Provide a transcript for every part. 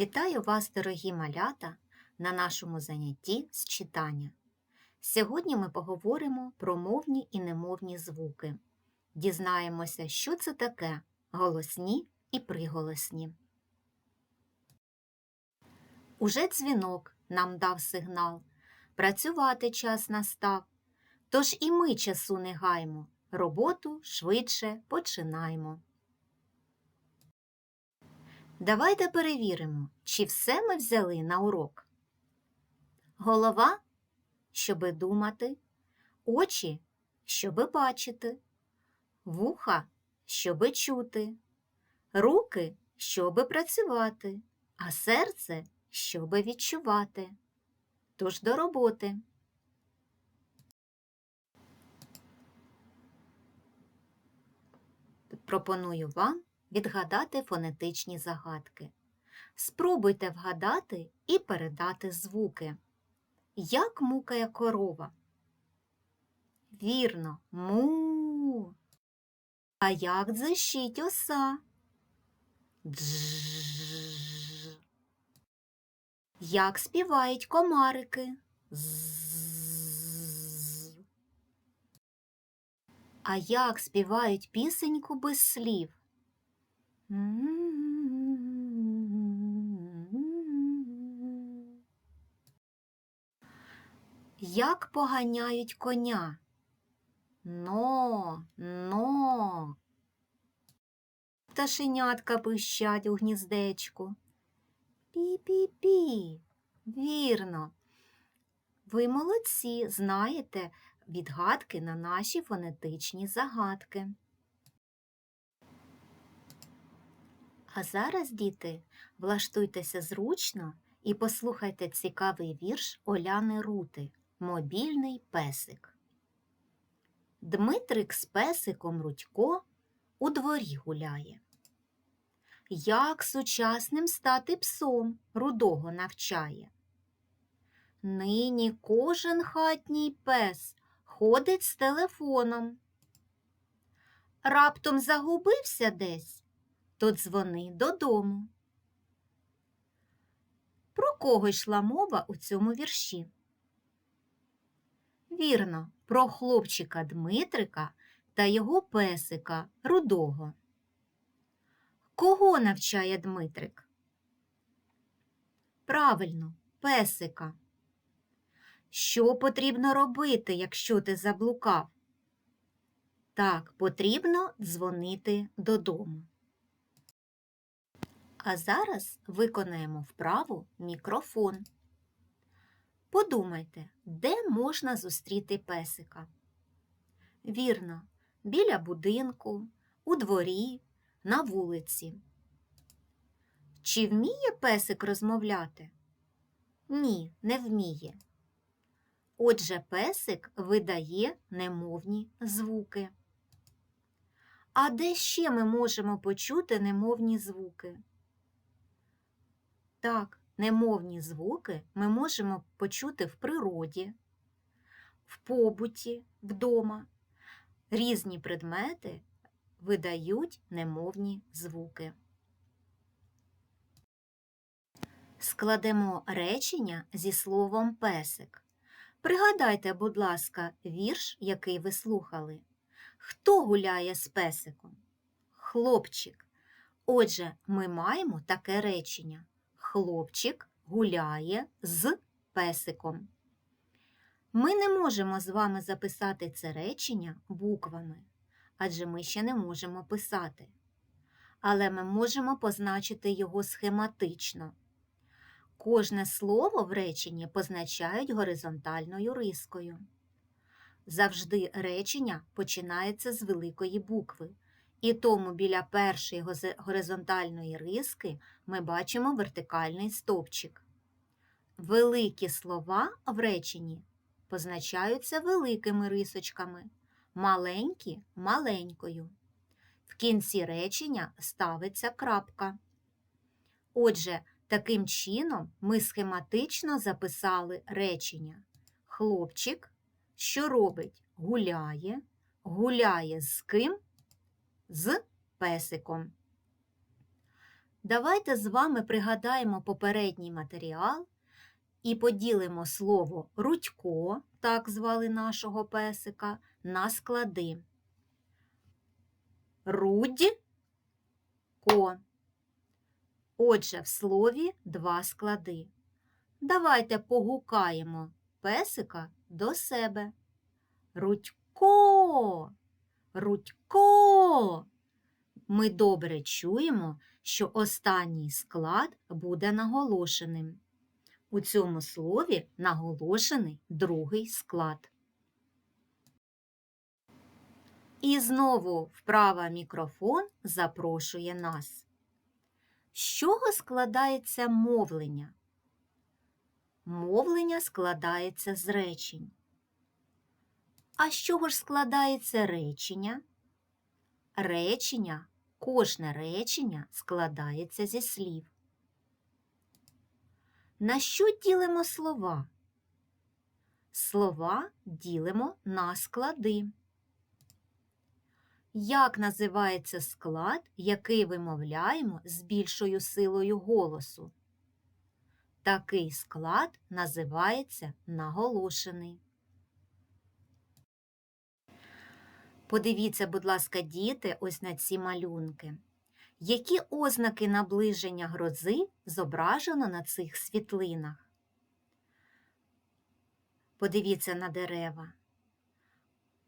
Вітаю вас, дорогі малята, на нашому занятті з читання. Сьогодні ми поговоримо про мовні і немовні звуки. Дізнаємося, що це таке голосні і приголосні. Уже дзвінок нам дав сигнал. Працювати час настав. Тож і ми часу не гаймо, роботу швидше починаємо. Давайте перевіримо, чи все ми взяли на урок. Голова, щоби думати, очі, щоби бачити, вуха, щоби чути, руки, щоби працювати, а серце, щоби відчувати. Тож до роботи. Пропоную вам відгадати фонетичні загадки. Спробуйте вгадати і передати звуки. Як мукає корова? Вірно, му. А як дзищить оса? Дж. Як співають комарики? З. А як співають пісеньку без слів? Як поганяють коня? Но, но. Пташенятка пищать у гніздечку. Пі-пі-пі. Вірно. Ви молодці, знаєте відгадки на наші фонетичні загадки. А зараз, діти, влаштуйтеся зручно і послухайте цікавий вірш Оляни Рути Мобільний песик. Дмитрик з песиком Рудько у дворі гуляє. Як сучасним стати псом рудого навчає. Нині кожен хатній пес ходить з телефоном. Раптом загубився десь то дзвони додому. Про кого йшла мова у цьому вірші? Вірно, про хлопчика Дмитрика та його песика Рудого. Кого навчає Дмитрик? Правильно, песика. Що потрібно робити, якщо ти заблукав? Так, потрібно дзвонити додому. А зараз виконаємо вправу мікрофон. Подумайте, де можна зустріти песика? Вірно, біля будинку, у дворі, на вулиці. Чи вміє песик розмовляти? Ні, не вміє. Отже, песик видає немовні звуки. А де ще ми можемо почути немовні звуки? Так, немовні звуки ми можемо почути в природі, в побуті, вдома. Різні предмети видають немовні звуки. Складемо речення зі словом песик. Пригадайте, будь ласка, вірш, який ви слухали. Хто гуляє з песиком? Хлопчик. Отже, ми маємо таке речення. Хлопчик гуляє з песиком. Ми не можемо з вами записати це речення буквами, адже ми ще не можемо писати. Але ми можемо позначити його схематично. Кожне слово в реченні позначають горизонтальною рискою. Завжди речення починається з великої букви, і тому біля першої горизонтальної риски ми бачимо вертикальний стовпчик. Великі слова в реченні позначаються великими рисочками, маленькі маленькою. В кінці речення ставиться крапка. Отже, таким чином ми схематично записали речення. Хлопчик, що робить, гуляє, гуляє з ким? З песиком. Давайте з вами пригадаємо попередній матеріал і поділимо слово Рудько, так звали нашого песика, на склади. Рудь ко. Отже, в слові два склади. Давайте погукаємо песика до себе. Рудько, Рудько. Ми добре чуємо, що останній склад буде наголошеним. У цьому слові наголошений другий склад. І знову вправа мікрофон запрошує нас. З чого складається мовлення? Мовлення складається з речень. А з чого ж складається речення? Речення, кожне речення складається зі слів. На що ділимо слова? Слова ділимо на склади. Як називається склад, який вимовляємо з більшою силою голосу? Такий склад називається наголошений. Подивіться, будь ласка, діти, ось на ці малюнки. Які ознаки наближення грози зображено на цих світлинах? Подивіться на дерева.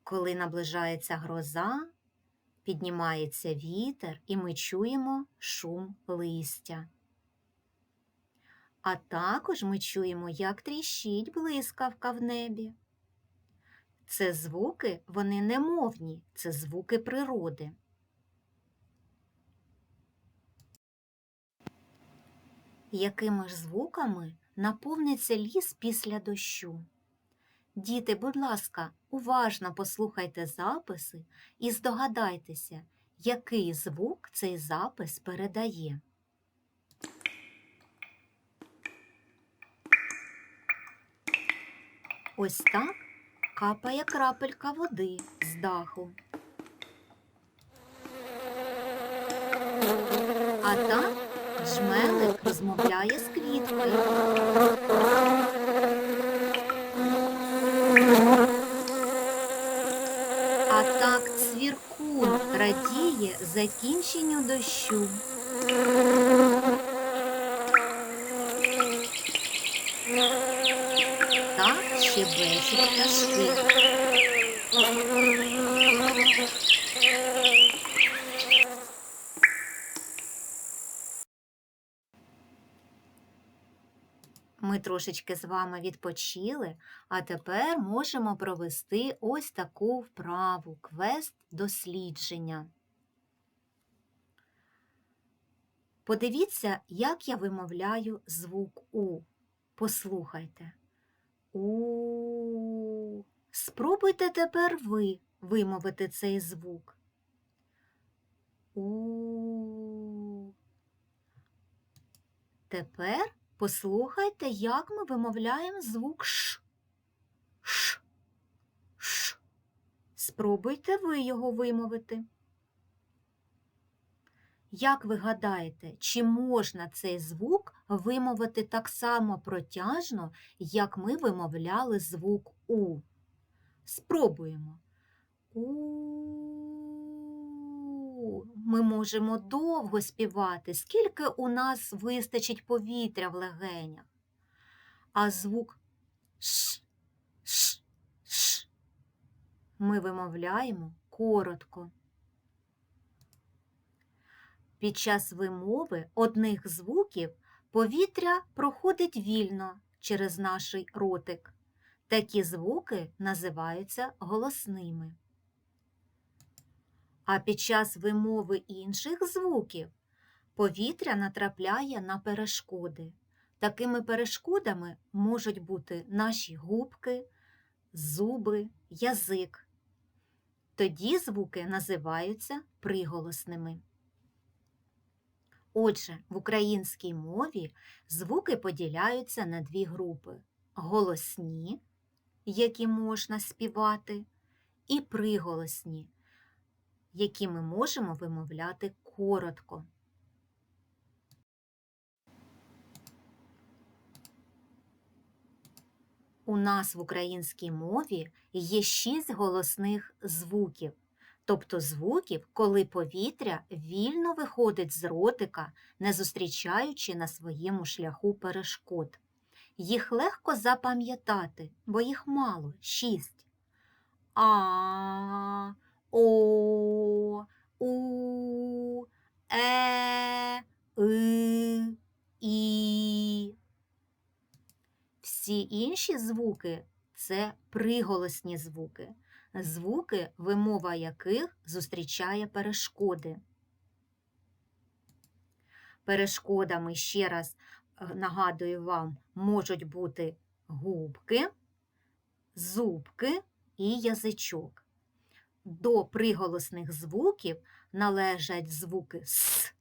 Коли наближається гроза, піднімається вітер і ми чуємо шум листя. А також ми чуємо, як тріщить блискавка в небі. Це звуки, вони немовні, це звуки природи. Якими ж звуками наповниться ліс після дощу? Діти, будь ласка, уважно послухайте записи і здогадайтеся, який звук цей запис передає. Ось так капає крапелька води з даху. А так жмелик розмовляє з квіткою. А так цвіркун радіє закінченню дощу. Так щебечуть пташки. Ми трошечки з вами відпочили, а тепер можемо провести ось таку вправу квест дослідження. Подивіться, як я вимовляю звук У. Послухайте. У. Спробуйте тепер ви вимовити цей звук. У. Тепер послухайте, як ми вимовляємо звук Ш. Ш. Ш. Спробуйте ви його вимовити. Як ви гадаєте, чи можна цей звук вимовити так само протяжно, як ми вимовляли звук У? Спробуємо. У. Ми можемо довго співати, скільки у нас вистачить повітря в легенях. А звук Ш, Ш, Ш ми вимовляємо коротко. Під час вимови одних звуків повітря проходить вільно через наш ротик. Такі звуки називаються голосними. А під час вимови інших звуків повітря натрапляє на перешкоди. Такими перешкодами можуть бути наші губки, зуби, язик. Тоді звуки називаються приголосними. Отже, в українській мові звуки поділяються на дві групи голосні, які можна співати, і приголосні, які ми можемо вимовляти коротко. У нас в українській мові є шість голосних звуків тобто звуків, коли повітря вільно виходить з ротика, не зустрічаючи на своєму шляху перешкод. Їх легко запам'ятати, бо їх мало шість. А, О, У, Е, И, І. Всі інші звуки це приголосні звуки, звуки, вимова яких зустрічає перешкоди. Перешкодами, ще раз е, нагадую вам, можуть бути губки, зубки і язичок. До приголосних звуків належать звуки С,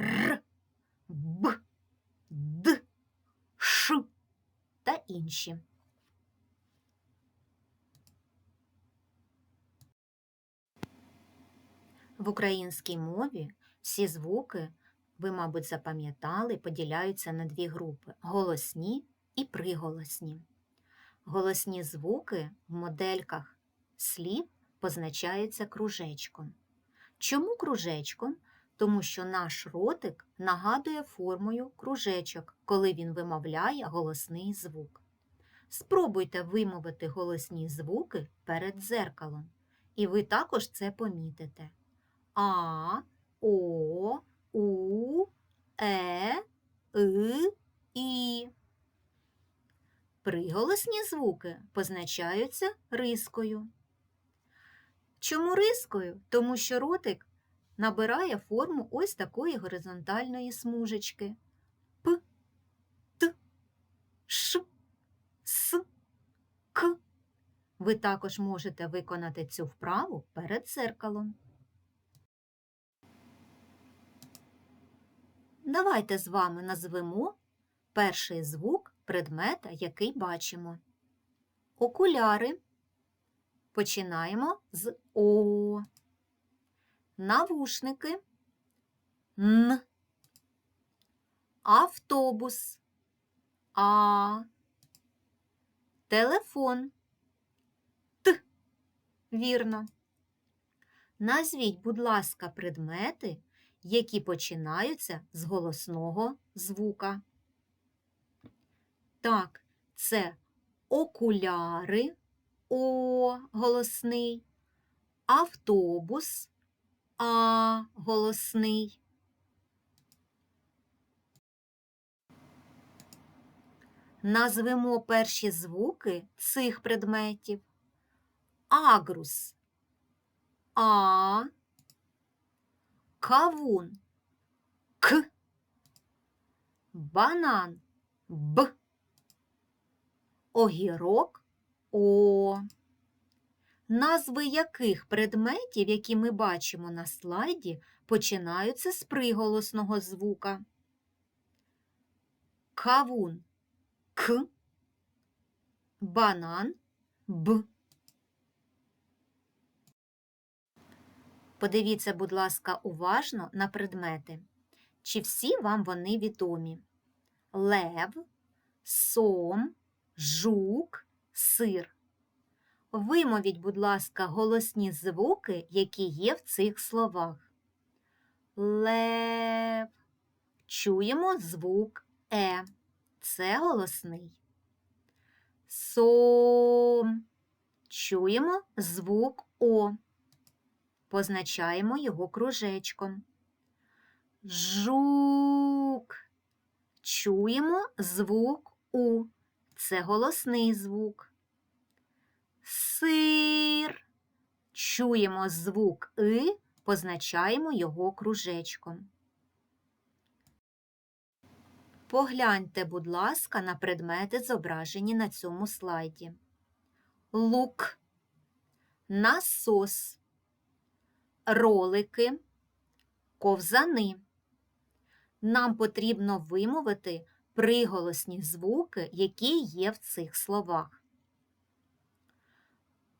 Р, Б, Д, Ш та інші. В українській мові всі звуки, ви, мабуть, запам'ятали, поділяються на дві групи голосні і приголосні. Голосні звуки в модельках слів позначаються кружечком. Чому кружечком? Тому що наш ротик нагадує формою кружечок, коли він вимовляє голосний звук. Спробуйте вимовити голосні звуки перед дзеркалом, і ви також це помітите. А, О, У, Е, И, І. Приголосні звуки позначаються рискою. Чому рискою? Тому що ротик набирає форму ось такої горизонтальної смужечки. П, Т, Ш, С, К. Ви також можете виконати цю вправу перед зеркалом. Давайте з вами назвемо перший звук предмета, який бачимо. Окуляри. Починаємо з О. Навушники. Н. Автобус. А. Телефон. Т. Вірно. Назвіть, будь ласка, предмети, які починаються з голосного звука. Так, це окуляри О голосний, автобус А голосний. Назвемо перші звуки цих предметів. Агрус А, кавун. К, банан. Б, огірок. О. Назви яких предметів, які ми бачимо на слайді, починаються з приголосного звука. Кавун. К, банан. Б. Подивіться, будь ласка, уважно на предмети. Чи всі вам вони відомі? Лев, сом, жук, сир. Вимовіть, будь ласка, голосні звуки, які є в цих словах. Лев. Чуємо звук Е. Це голосний. Сом. Чуємо звук О. Позначаємо його кружечком. Жук. Чуємо звук У. Це голосний звук. Сир. Чуємо звук И, позначаємо його кружечком. Погляньте, будь ласка, на предмети, зображені на цьому слайді. Лук, насос, ролики, ковзани. Нам потрібно вимовити приголосні звуки, які є в цих словах.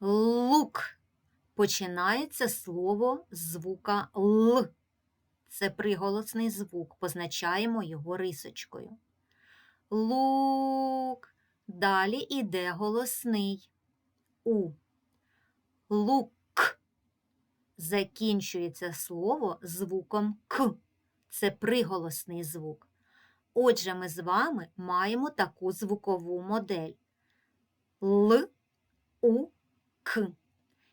Лук починається слово з звука Л. Це приголосний звук, позначаємо його рисочкою. Лук. Далі іде голосний У. Лук. Закінчується слово звуком К. Це приголосний звук. Отже, ми з вами маємо таку звукову модель Л, У, К.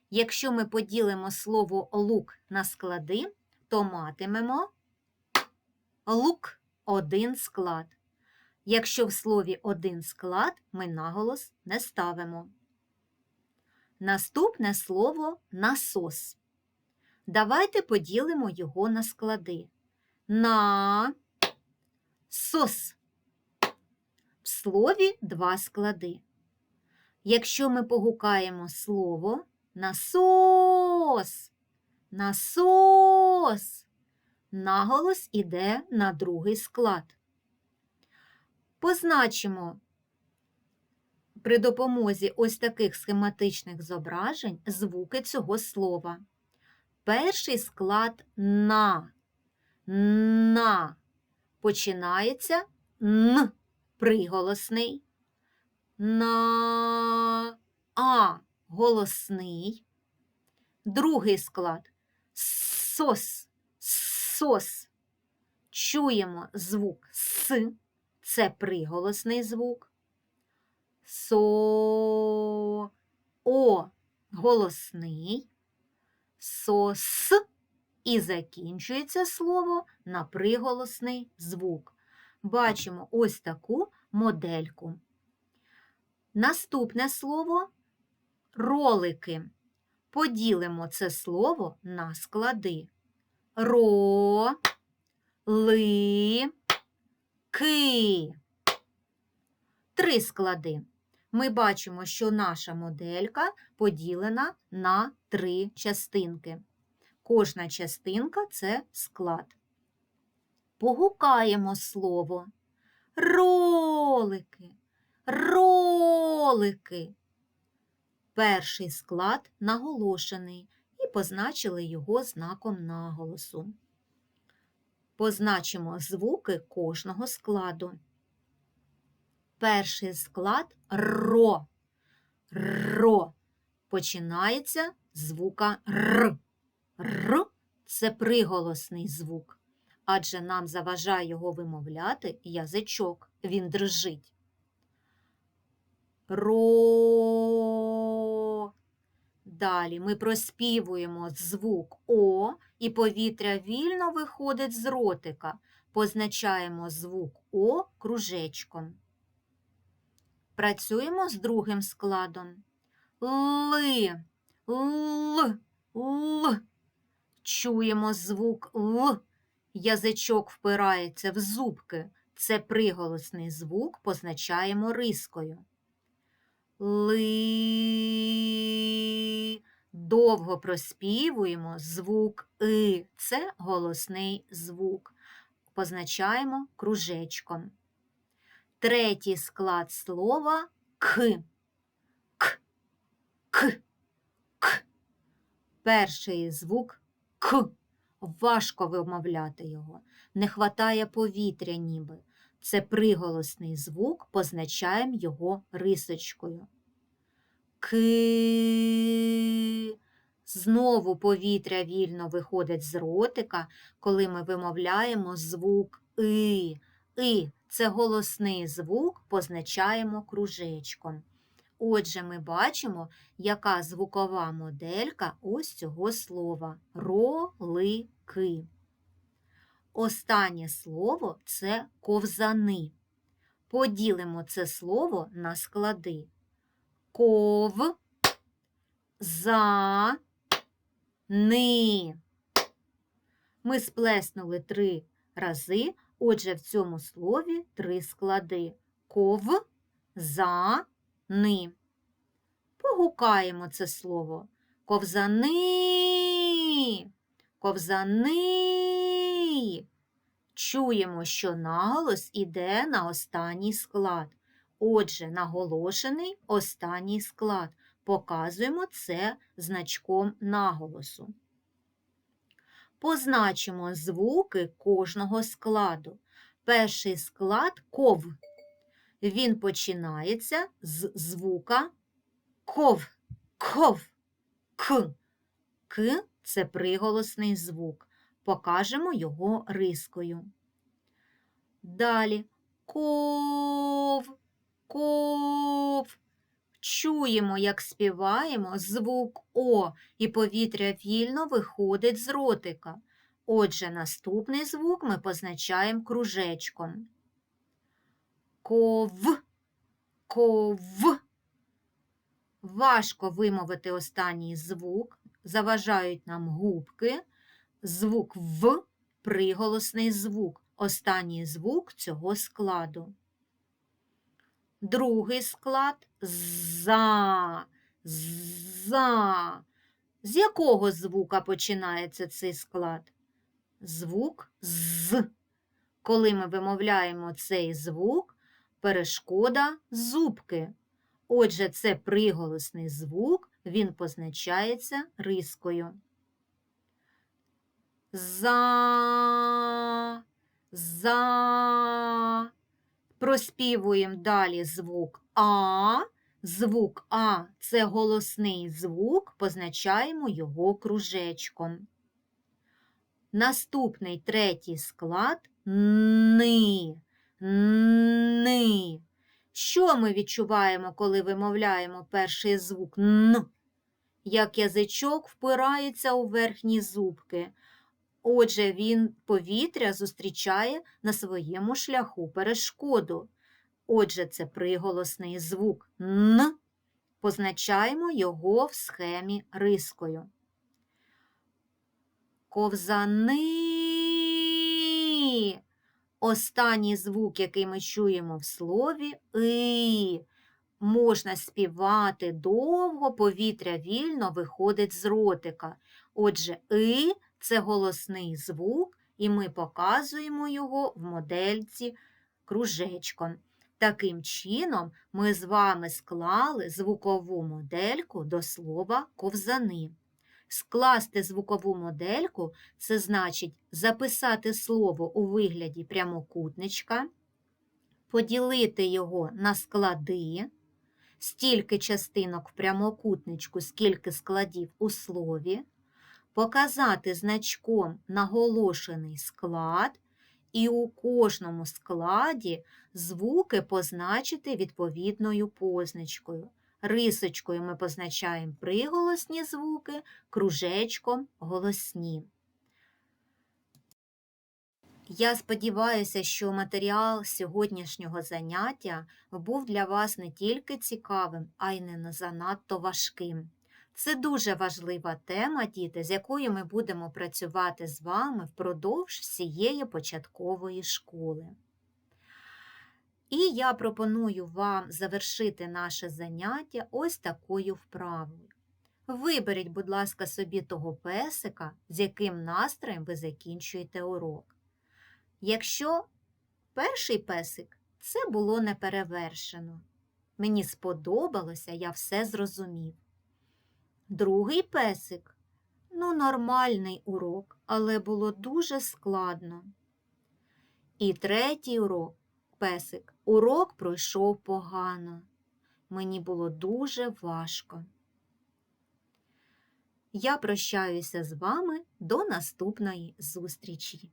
Якщо ми поділимо слово лук на склади, то матимемо лук один склад. Якщо в слові один склад, ми наголос не ставимо. Наступне слово насос. Давайте поділимо його на склади. На сос. В слові два склади. Якщо ми погукаємо слово насос, насос, наголос іде на другий склад. Позначимо при допомозі ось таких схематичних зображень звуки цього слова. Перший склад на, на починається н приголосний, на а голосний, другий склад сос, сос. Чуємо звук с, це приголосний звук. Со, о голосний, сос і закінчується слово на приголосний звук. Бачимо ось таку модельку. Наступне слово ролики. Поділимо це слово на склади. Ро, ли, ки. Три склади. Ми бачимо, що наша моделька поділена на три частинки. Кожна частинка це склад. Погукаємо слово. Ролики, ролики. Перший склад наголошений і позначили його знаком наголосу. Позначимо звуки кожного складу. Перший склад ро. Ро. Починається звука Р. Р це приголосний звук, адже нам заважає його вимовляти язичок, він дрижить. Ро. Далі ми проспівуємо звук О, і повітря вільно виходить з ротика. Позначаємо звук О кружечком. Працюємо з другим складом. Ли, л, л. Чуємо звук Л. Язичок впирається в зубки. Це приголосний звук позначаємо рискою. Ли. Довго проспівуємо звук И. Це голосний звук. Позначаємо кружечком. Третій склад слова К. К. К. К. Перший звук К. Важко вимовляти його. Не хватає повітря ніби. Це приголосний звук, позначаємо його рисочкою. Ки. Знову повітря вільно виходить з ротика, коли ми вимовляємо звук И. И це голосний звук, позначаємо кружечком. Отже, ми бачимо, яка звукова моделька ось цього слова ролики. Останнє слово це ковзани. Поділимо це слово на склади. Ков, за, ни. Ми сплеснули три рази, отже, в цьому слові три склади. Ков, за, ни. Погукаємо це слово. Ковзани, ковзани. Чуємо, що наголос іде на останній склад. Отже, наголошений останній склад. Показуємо це значком наголосу. Позначимо звуки кожного складу. Перший склад ков. Він починається з звука ков, ков, к. К це приголосний звук. Покажемо його рискою. Далі ков, ков. Чуємо, як співаємо звук О, і повітря вільно виходить з ротика. Отже, наступний звук ми позначаємо кружечком. Ков, ков. Важко вимовити останній звук, заважають нам губки. Звук В приголосний звук, останній звук цього складу. Другий склад за, за. З якого звука починається цей склад? Звук з. Коли ми вимовляємо цей звук, перешкода зубки. Отже, це приголосний звук, він позначається рискою. За, за. Проспівуємо далі звук А. Звук А це голосний звук, позначаємо його кружечком. Наступний третій склад ни. Ни. Що ми відчуваємо, коли вимовляємо перший звук Н? Як язичок впирається у верхні зубки. Отже, він повітря зустрічає на своєму шляху перешкоду. Отже, це приголосний звук Н. Позначаємо його в схемі рискою. Ковзани. Останній звук, який ми чуємо в слові и. Можна співати довго, повітря вільно виходить з ротика. Отже, и це голосний звук, і ми показуємо його в модельці кружечком. Таким чином, ми з вами склали звукову модельку до слова ковзани. Скласти звукову модельку це значить записати слово у вигляді прямокутничка, поділити його на склади, стільки частинок в прямокутничку, скільки складів у слові, показати значком наголошений склад і у кожному складі звуки позначити відповідною позначкою. Рисочкою ми позначаємо приголосні звуки, кружечком голосні. Я сподіваюся, що матеріал сьогоднішнього заняття був для вас не тільки цікавим, а й не занадто важким. Це дуже важлива тема, діти, з якою ми будемо працювати з вами впродовж всієї початкової школи. І я пропоную вам завершити наше заняття ось такою вправою. Виберіть, будь ласка, собі того песика, з яким настроєм ви закінчуєте урок. Якщо перший песик це було неперевершено. Мені сподобалося, я все зрозумів. Другий песик ну, нормальний урок, але було дуже складно. І третій урок песик. Урок пройшов погано. Мені було дуже важко. Я прощаюся з вами до наступної зустрічі.